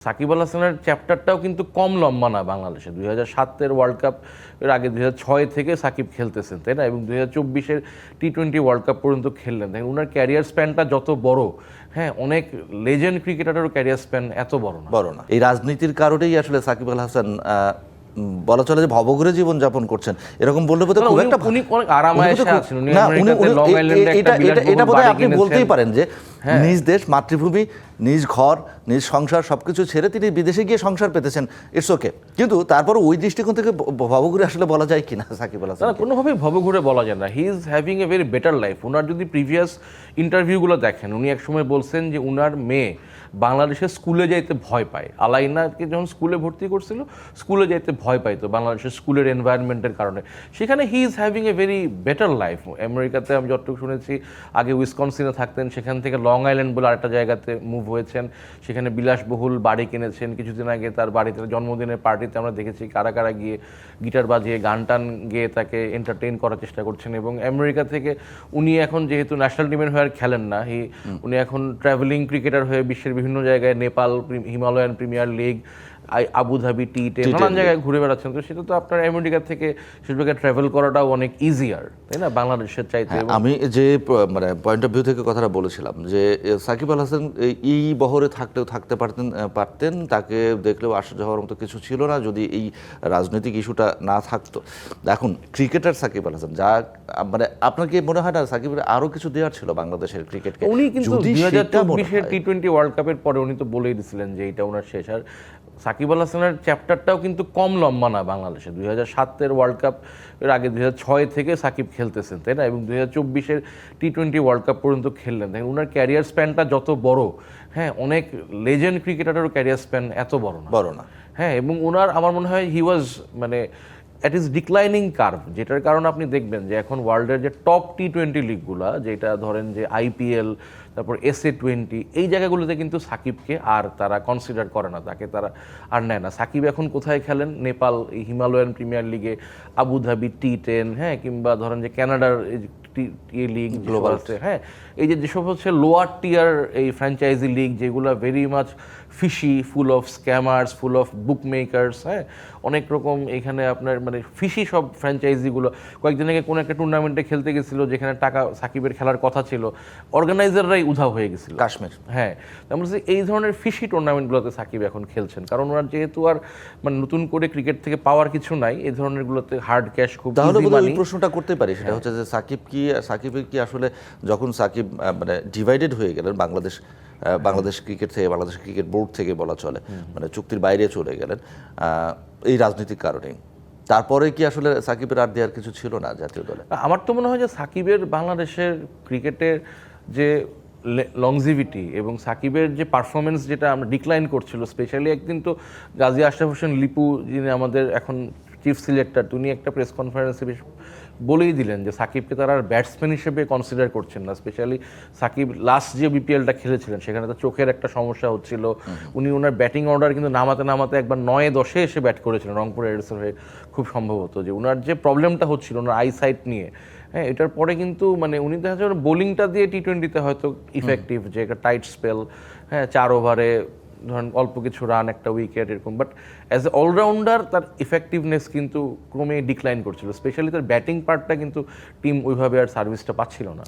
সাকিব আল হাসানের চ্যাপ্টারটাও কিন্তু কম লম্বা না বাংলাদেশে দুই হাজার সাতের ওয়ার্ল্ড কাপ এর আগে দুই ছয় থেকে সাকিব খেলতেছেন তাই না এবং দুই হাজার চব্বিশের টি টোয়েন্টি ওয়ার্ল্ড কাপ পর্যন্ত খেললেন দেখেন ওনার ক্যারিয়ার স্প্যানটা যত বড় হ্যাঁ অনেক লেজেন্ড ক্রিকেটারেরও ক্যারিয়ার স্প্যান এত বড় না বড় না এই রাজনীতির কারণেই আসলে সাকিব আল হাসান বলা চলে যে ভবঘুরে জীবন যাপন করছেন এরকম বললে বোধহয় খুব একটা উনি অনেক বোধহয় আছেন। উনি এটা- এটা- বোধহয় আপনি। বলতেই পারেন যে। নিজ দেশ মাতৃভূমি নিজ ঘর নিজ সংসার সব কিছু ছেড়ে তিনি বিদেশে গিয়ে সংসার পেতেছেন। ইটস ওকে কিন্তু তারপর ওই দৃষ্টিকোণ থেকে ভবঘুরে আসলে বলা যায় কিনা সাকিব আল হাসান কোনোভাবেই ভবঘুরে বলা যায় না। He is having a very better life ওনার যদি প্রিভিয়াস ইন্টারভিউগুলো দেখেন উনি একসময় বলছেন যে উনার মেয়ে বাংলাদেশে স্কুলে যাইতে ভয় পায়। আলাইনাকে যখন স্কুলে ভর্তি করছিল স্কুলে যাইতে ভয় পাইতো বাংলাদেশের স্কুলের এনভায়রনমেন্টের কারণে। সেখানে he is having a very better life আমেরিকাতে আমি যতটুকু শুনেছি আগে উইসকনসিনে থাকতেন সেখান থেকে লং আইল্যান্ড বলে আরেকটা জায়গাতে মুভ হয়েছেন। সেখানে বিলাসবহুল বাড়ি কিনেছেন। কিছুদিন আগে তার বাড়িতে জন্মদিনের পার্টিতে আমরা দেখেছি কারা কারা গিয়ে গিটার বাজিয়ে গান টান গিয়ে তাকে এন্টারটেইন করার চেষ্টা করছেন এবং আমেরিকা থেকে উনি এখন যেহেতু ন্যাশনাল টিমের হয়ে আর খেলেন না উনি এখন ট্রাভেলিং ক্রিকেটার হয়ে বিশ্বের বিভিন্ন জায়গায় Nepal Himalayan premier league Abu Dhabi T ten নানান জায়গায় ঘুরে বেড়াচ্ছেন। তো সেটা তো আপনার আমেরিকা থেকে সেটাকে ট্রাভেল করাটাও অনেক ইজিয়ার তাই না? বাংলাদেশের চাইতে আমি যে মানে পয়েন্ট অফ ভিউ থেকে কথাটা বলেছিলাম যে সাকিব আল হাসান এই- বহরে থাকলেও থাকতে পারতেন পারতেন তাকে দেখলেও আশ্চর্য হওয়ার মতো কিছু ছিল না যদি এই রাজনৈতিক ইস্যুটা না থাকতো। এখন ক্রিকেটার সাকিব আল হাসান যা মানে আপনাকে মনে হয় না সাকিবের আরও কিছু দেওয়ার ছিল বাংলাদেশের ক্রিকেটকে উনি কিন্তু দুই হাজার টি টোয়েন্টি ওয়ার্ল্ড কাপের পরে উনি তো বলেই দিয়েছিলেন যে এটা ওনার শেষ। আর সাকিব আল হাসানের চ্যাপ্টারটাও কিন্তু কম লম্বা না বাংলাদেশে। দুই হাজার সাতের ওয়ার্ল্ড কাপ এর আগে দুই ছয় থেকে সাকিব খেলতেছেন তাই না? এবং দুই হাজার চব্বিশের টি টোয়েন্টি ওয়ার্ল্ড কাপ পর্যন্ত খেললেন। দেখেন ওনার ক্যারিয়ার স্প্যানটা যত বড় হ্যাঁ অনেক লেজেন্ড ক্রিকেটারেরও ক্যারিয়ার স্প্যান এত বড় না। বড় না। হ্যাঁ এবং ওনার আমার মনে হয় হি ওয়াজ মানে অ্যাট ইজ ডিক্লাইনিং কার্ভ যেটার কারণে আপনি দেখবেন যে এখন ওয়ার্ল্ডের যে টপ টি টোয়েন্টি লিগগুলো যেটা ধরেন যে আইপিএল তারপর এস এ টোয়েন্টি এই জায়গাগুলোতে কিন্তু সাকিবকে আর তারা কনসিডার করে না, তাকে তারা আর নেয় না। সাকিব এখন কোথায় খেলেন? নেপাল হিমালয়ান প্রিমিয়ার লিগে, আবুধাবি টি টেন হ্যাঁ কিংবা ধরেন যে ক্যানাডার লিগ গ্লোবাল হ্যাঁ এই যে যেসব হচ্ছে লোয়ার টিয়ার এই ফ্র্যাঞ্চাইজি লিগ যেগুলো very much fishy full of scammers full of bookmakers হ্যাঁ অনেক রকম এখানে আপনার মানে ফিশি সব ফ্র্যাঞ্চাইজিগুলো কয়েকদিন আগে কোনো একটা টুর্নামেন্টে খেলতে গেছিল যেখানে টাকা সাকিবের খেলার কথা ছিল অর্গানাইজাররাই উধাও হয়ে গেছিল। কাশ্মীর। হ্যাঁ বলছি এই ধরনের ফিশি টুর্নামেন্টগুলোতে সাকিব এখন খেলছেন কারণ ওনার যেহেতু আর মানে নতুন করে ক্রিকেট থেকে পাওয়ার কিছু নাই এই ধরনের গুলোতে হার্ড ক্যাশ খুব তাহলে প্রশ্নটা করতে পারি সেটা হচ্ছে যে সাকিব কি সাকিবের কি আসলে যখন সাকিব মানে ডিভাইডেড হয়ে গেলেন বাংলাদেশ বাংলাদেশ ক্রিকেট থেকে বাংলাদেশ ক্রিকেট বোর্ড থেকে বলা চলে মানে চুক্তির বাইরে চলে গেলেন এই রাজনৈতিক কারণেই। তারপরে কি আসলে সাকিবের আর দেওয়ার কিছু ছিল না জাতীয় দলে? আমার তো মনে হয় যে সাকিবের বাংলাদেশের ক্রিকেটের যে লংজিভিটি এবং সাকিবের যে পারফরমেন্স যেটা আমরা ডিক্লাইন করছিল স্পেশালি একদিন তো গাজী আশরাফ হোসেন লিপু যিনি আমাদের এখন চিফ সিলেক্টর তিনি একটা প্রেস কনফারেন্সে বেশ বলেই দিলেন যে সাকিবকে তারা আর ব্যাটসম্যান হিসেবে কনসিডার করছেন না। স্পেশালি সাকিব লাস্ট যে বিপিএলটা খেলেছিলেন সেখানে তো চোখের একটা সমস্যা হচ্ছিল। উনি ওনার ব্যাটিং অর্ডার কিন্তু নামাতে নামাতে একবার নয়ে দশে এসে ব্যাট করেছিলেন রংপুর রেডসের হয়ে। খুব সম্ভবত যে ওনার যে প্রবলেমটা হচ্ছিল ওনার আইসাইট নিয়ে। হ্যাঁ এটার পরে কিন্তু মানে উনি দেখা যাচ্ছে বোলিংটা দিয়ে টি টোয়েন্টিতে হয়তো ইফেক্টিভ যে একটা টাইট স্পেল হ্যাঁ চার ওভারে ধরেন অল্প কিছু রান একটা উইকেট এরকম বাট অ্যাজ এ অলরাউন্ডার তার ইফেক্টিভনেস কিন্তু ক্রমে ডিক্লাইন করছিল স্পেশালি তার ব্যাটিং পার্টটা কিন্তু টিম ওইভাবে আর সার্ভিসটা পাচ্ছিল না।